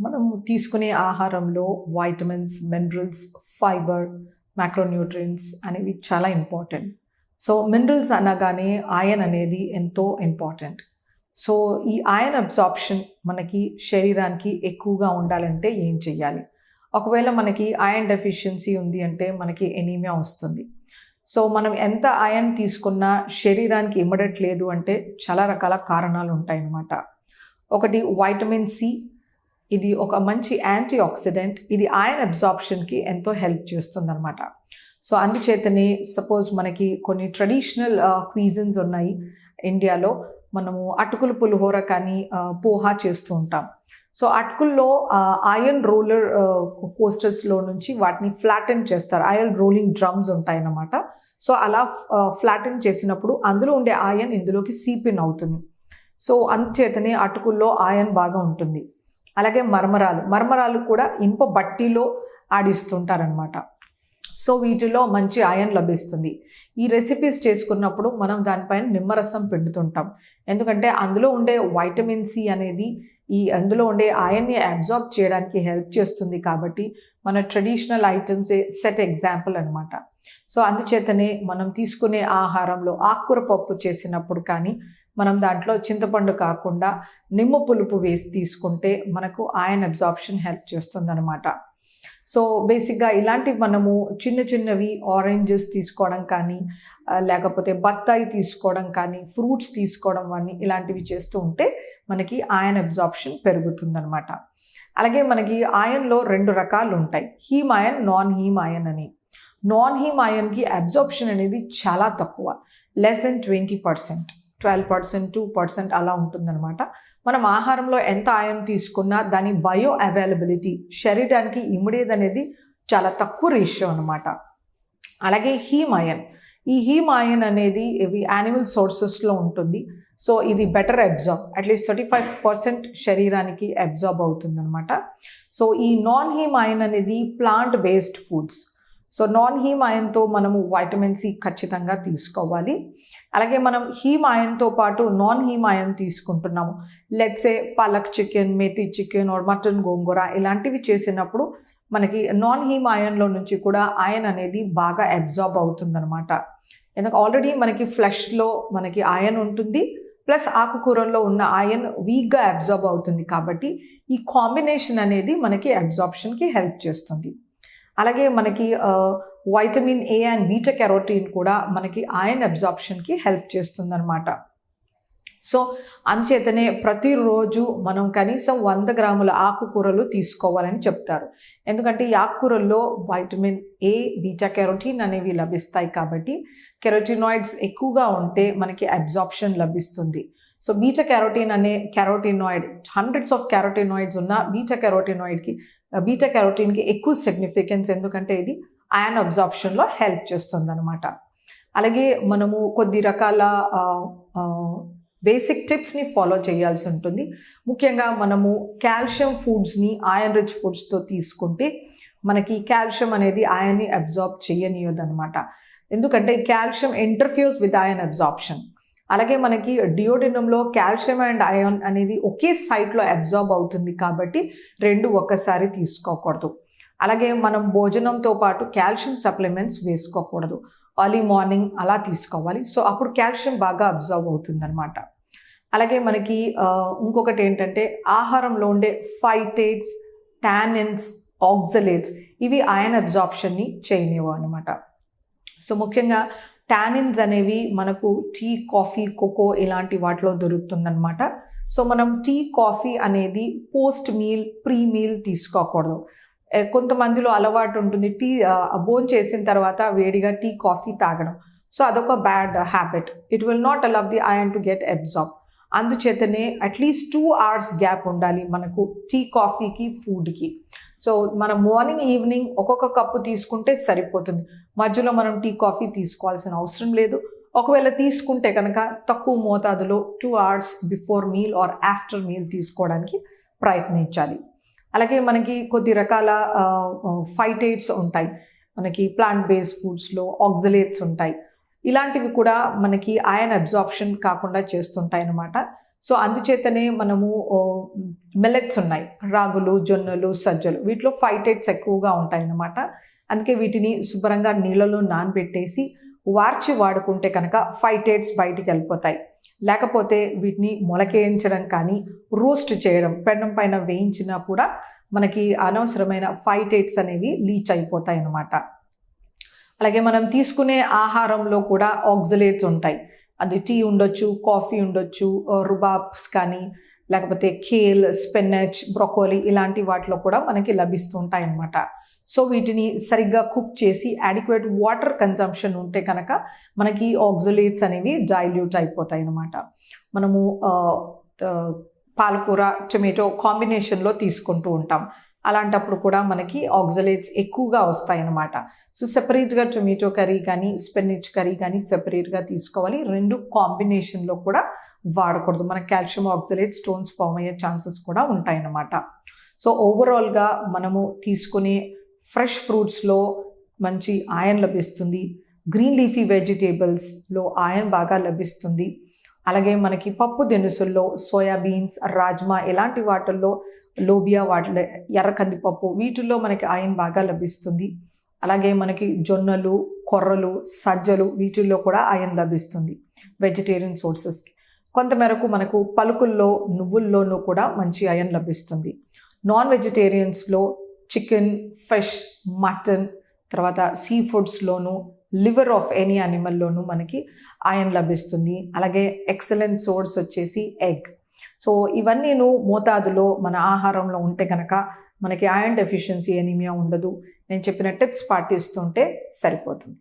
మనం తీసుకునే ఆహారంలో వైటమిన్స్ మినరల్స్ ఫైబర్ మ్యాక్రోన్యూట్రియన్స్ అనేవి చాలా ఇంపార్టెంట్ సో మినరల్స్ అనగానే ఆయన్ అనేది ఎంతో ఇంపార్టెంట్ సో ఈ ఆయన్ అబ్జార్ప్షన్ మనకి శరీరానికి ఎక్కువగా ఉండాలంటే ఏం చెయ్యాలి? ఒకవేళ మనకి ఆయన్ డెఫిషియన్సీ ఉంది అంటే మనకి ఎనీమియా వస్తుంది. సో మనం ఎంత ఆయన్ తీసుకున్నా శరీరానికి ఇమ్మడట్లేదు అంటే చాలా రకాల కారణాలు ఉంటాయన్నమాట. ఒకటి వైటమిన్ సి ఇది ఒక మంచి యాంటీ ఆక్సిడెంట్ ఇది ఆయన్ అబ్జార్ప్షన్కి ఎంతో హెల్ప్ చేస్తుందన్నమాట. సో అందుచేతనే సపోజ్ మనకి కొన్ని ట్రెడిషనల్ క్వీజన్స్ ఉన్నాయి ఇండియాలో. మనము అటుకుల పులిహోర కానీ పోహా చేస్తూ ఉంటాం. సో అటుకుల్లో ఆయన్ రోలర్ కోస్టర్స్లో నుంచి వాటిని ఫ్లాటన్ చేస్తారు. ఆయన్ రోలింగ్ డ్రమ్స్ ఉంటాయన్నమాట. సో అలా ఫ్లాటెన్ చేసినప్పుడు అందులో ఉండే ఆయన్ ఇందులోకి సీపిన్ అవుతుంది. సో అందుచేతనే అటుకుల్లో ఆయన్ బాగా ఉంటుంది. అలాగే మర్మరాలు. మర్మరాలు కూడా ఇనుప బట్టీలో ఆడిస్తుంటారనమాట సో వీటిలో మంచి ఆయన్ లభిస్తుంది. ఈ రెసిపీస్ చేసుకున్నప్పుడు మనం దానిపైన నిమ్మరసం పిండుతుంటాం. ఎందుకంటే అందులో ఉండే వైటమిన్ సి అనేది ఈ అందులో ఉండే ఆయన్ని అబ్జార్బ్ చేయడానికి హెల్ప్ చేస్తుంది కాబట్టి మన ట్రెడిషనల్ ఐటమ్స్ సెట్ ఎగ్జాంపుల్ అనమాట సో అందుచేతనే మనం తీసుకునే ఆహారంలో ఆకుకూర పప్పు చేసినప్పుడు కానీ మనం దాంట్లో చింతపండు కాకుండా నిమ్మ పులుపు వేసి తీసుకుంటే మనకు ఆయన్ అబ్జార్ప్షన్ హెల్ప్ చేస్తుందనమాట సో బేసిక్గా ఇలాంటివి మనము చిన్న చిన్నవి ఆరెంజెస్ తీసుకోవడం కానీ లేకపోతే బత్తాయి తీసుకోవడం కానీ ఫ్రూట్స్ తీసుకోవడం కానీ ఇలాంటివి చేస్తూ ఉంటే మనకి ఆయన్ అబ్జార్ప్షన్ పెరుగుతుందనమాట అలాగే మనకి ఆయన్లో రెండు రకాలు ఉంటాయి. Heme iron non heme iron అని. నాన్ హీమ్ ఆయన్కి అబ్జార్ప్షన్ అనేది చాలా తక్కువ less than twenty percent twelve percent two percent అలా ఉంటుందన్నమాట. మనం ఆహారంలో ఎంత ఆయన్ తీసుకున్నా దాని బయో అవైలబిలిటీ శరీరానికి ఇమిడేది అనేది చాలా తక్కువ రేషియో అనమాట అలాగే హీమ్ అయన్ ఈ హీమ్ అయన్ అనేది ఇవి యానిమల్ సోర్సెస్లో ఉంటుంది. సో ఇది better absorb at least thirty five percent శరీరానికి అబ్జార్బ్ అవుతుందన్నమాట. సో ఈ నాన్ హీమ్ అయన్ అనేది plant based foods. So non heme ఆయన్తో మనము వైటమిన్ సి ఖచ్చితంగా తీసుకోవాలి. అలాగే మనం హీమ్ ఆయన్తో పాటు నాన్ హీమ్ ఆయన్ తీసుకుంటున్నాము let's say palak chicken methi chicken or mutton gongura ఇలాంటివి చేసినప్పుడు మనకి నాన్ హీమ్ ఆయన్లో నుంచి కూడా ఆయన్ అనేది బాగా అబ్జార్బ్ అవుతుందన్నమాట. ఎందుకంటే ఆల్రెడీ మనకి ఫ్లెష్లో మనకి ఆయన్ ఉంటుంది. ప్లస్ ఆకుకూరల్లో ఉన్న ఆయన్ వీక్గా అబ్జార్బ్ అవుతుంది కాబట్టి ఈ కాంబినేషన్ అనేది మనకి అబ్జార్ప్షన్కి హెల్ప్ చేస్తుంది. అలాగే మనకి vitamin A and beta carotene కూడా మనకి ఆయన్ అబ్జార్ప్షన్కి హెల్ప్ చేస్తుందన్నమాట. సో అంచేతనే ప్రతిరోజు మనం కనీసం వంద గ్రాముల ఆకుకూరలు తీసుకోవాలని చెప్తారు. ఎందుకంటే ఈ ఆకుకూరల్లో వైటమిన్ ఏ బీటా కెరోటీన్ అనేవి లభిస్తాయి కాబట్టి కెరోటినాయిడ్స్ ఎక్కువగా ఉంటే మనకి అబ్జార్ప్షన్ లభిస్తుంది. సో బీటా క్యారోటీన్ అనే క్యారోటీనాయిడ్ హండ్రెడ్స్ ఆఫ్ క్యారోటీనాయిడ్స్ ఉన్న బీటా కెరోటినాయిడ్కి బీటా క్యారోటీన్కి ఎక్కువ సిగ్నిఫికెన్స్ ఎందుకంటే ఇది అయాన్ అబ్జార్ప్షన్లో హెల్ప్ చేస్తుంది అనమాట అలాగే మనము కొద్ది రకాల బేసిక్ టిప్స్ని ఫాలో చేయాల్సి ఉంటుంది. ముఖ్యంగా మనము కాల్షియం ఫుడ్స్ని ఆయన్ రిచ్ ఫుడ్స్తో తీసుకుంటే మనకి కాల్షియం అనేది ఆయన్ని అబ్జార్బ్ చేయనియదనమాట ఎందుకంటే calcium interferes with iron absorption అలాగే మనకి డియోడినంలో కాల్షియం అండ్ అయాన్ అనేది ఒకే సైట్లో అబ్జార్బ్ అవుతుంది కాబట్టి రెండు ఒక్కసారి తీసుకోకూడదు. అలాగే మనం భోజనంతో పాటు కాల్షియం సప్లిమెంట్స్ వేసుకోకూడదు. ఎర్లీ మార్నింగ్ అలా తీసుకోవాలి. సో అప్పుడు కాల్షియం బాగా అబ్జర్వ్ అవుతుందన్నమాట. అలాగే మనకి ఇంకొకటి ఏంటంటే ఆహారంలో ఉండే ఫైటేట్స్ టానిన్స్ ఆక్సలేట్స్ ఇవి అయన్ అబ్జార్ప్షన్ని చేయనివ్వు అనమాట సో ముఖ్యంగా టానిన్స్ అనేవి మనకు టీ కాఫీ కోకో ఇలాంటి వాటిలో దొరుకుతుందన్నమాట. సో మనం టీ కాఫీ అనేది పోస్ట్ మీల్ ప్రీ మీల్ తీసుకోకూడదు కొంతమందిలో అలవాటు ఉంటుంది. టీ బోన్ చేసిన తర్వాత వేడిగా టీ కాఫీ తాగడం. సో అదొక bad habit it will not allow the iron to get absorb అందుచేతనే at least two hours gap ఉండాలి మనకు టీ కాఫీకి ఫుడ్కి సో మనం మార్నింగ్ ఈవినింగ్ ఒక్కొక్క కప్పు తీసుకుంటే సరిపోతుంది. మధ్యలో మనం టీ కాఫీ తీసుకోవాల్సిన అవసరం లేదు. ఒకవేళ తీసుకుంటే కనుక తక్కువ మోతాదులో two hours before meal or after meal తీసుకోవడానికి ప్రయత్నించాలి. అలాగే మనకి కొద్ది రకాల ఫైటేట్స్ ఉంటాయి. మనకి ప్లాంట్ బేస్డ్ ఫుడ్స్లో ఆక్సిలేట్స్ ఉంటాయి. ఇలాంటివి కూడా మనకి ఆయన్ అబ్జార్ప్షన్ కాకుండా చేస్తుంటాయి అన్నమాట. సో అందుచేతనే మనము మిల్లెట్స్ ఉన్నాయి. రాగులు జొన్నలు సజ్జలు వీటిలో ఫైటైట్స్ ఎక్కువగా ఉంటాయి అన్నమాట. అందుకే వీటిని శుభ్రంగా నీళ్ళలో నానబెట్టేసి వార్చి వాడుకుంటే కనుక ఫైటేట్స్ బయటికి వెళ్ళిపోతాయి. లేకపోతే వీటిని మొలకేయించడం కానీ రోస్ట్ చేయడం పెండం పైన వేయించినా కూడా మనకి అనవసరమైన ఫైటేట్స్ అనేవి లీచ్ అయిపోతాయి అన్నమాట. అలాగే మనం తీసుకునే ఆహారంలో కూడా ఆక్సిలేట్స్ ఉంటాయి. అది టీ ఉండొచ్చు కాఫీ ఉండొచ్చు రుబాబ్స్ కానీ లేకపోతే కేల్ స్పెనచ్ బ్రొకోలీ ఇలాంటి వాటిలో కూడా మనకి లభిస్తూ ఉంటాయి అన్నమాట సో వీటిని సరిగ్గా కుక్ చేసి అడిక్వేట్ వాటర్ కన్జంప్షన్ ఉంటే కనుక మనకి ఆక్సిలేట్స్ అనేవి డైల్యూట్ అయిపోతాయి అన్నమాట మనము పాలకూర టొమాటో కాంబినేషన్లో తీసుకుంటూ ఉంటాం. అలాంటప్పుడు కూడా మనకి ఆక్సలేట్స్ ఎక్కువగా వస్తాయి అన్నమాట సో సెపరేట్గా టొమాటో కర్రీ కానీ స్పెనిచ్ కర్రీ కానీ సెపరేట్గా తీసుకోవాలి. రెండు కాంబినేషన్లో కూడా వాడకూడదు. మన కాల్షియం ఆక్సలేట్ స్టోన్స్ ఫామ్ అయ్యే ఛాన్సెస్ కూడా ఉంటాయన్నమాట. సో ఓవరాల్గా మనము తీసుకునే ఫ్రెష్ ఫ్రూట్స్లో మంచి ఆయన్ లభిస్తుంది. గ్రీన్ లీఫీ వెజిటేబుల్స్లో ఆయన్ బాగా లభిస్తుంది. అలాగే మనకి పప్పు దినుసుల్లో సోయాబీన్స్ రాజ్మా ఇలాంటి వాటిల్లో లోబియా వాటిలో ఎర్ర కందిపప్పు వీటిల్లో మనకి ఆయన్ బాగా లభిస్తుంది. అలాగే మనకి జొన్నలు కొర్రలు సజ్జలు వీటిల్లో కూడా ఆయన్ లభిస్తుంది వెజిటేరియన్ సోర్సెస్కి. కొంతమేరకు మనకు పలుకుల్లో నువ్వుల్లోనూ కూడా మంచి అయన్ లభిస్తుంది. నాన్ వెజిటేరియన్స్లో చికెన్ ఫిష్ మటన్ తర్వాత సీ ఫుడ్స్లోను లివర్ ఆఫ్ ఎనీ అనిమల్లోనూ మనకి ఆయన్ లభిస్తుంది. అలాగే ఎక్సలెంట్ సోర్స్ వచ్చేసి ఎగ్. సో ఇవన్నీను మోతాదులో మన ఆహారంలో ఉంటే కనుక మనకి ఆయన్ డెఫిషియన్సీ ఎనీమియా ఉండదు. నేను చెప్పిన టిప్స్ పాటిస్తుంటే సరిపోతుంది.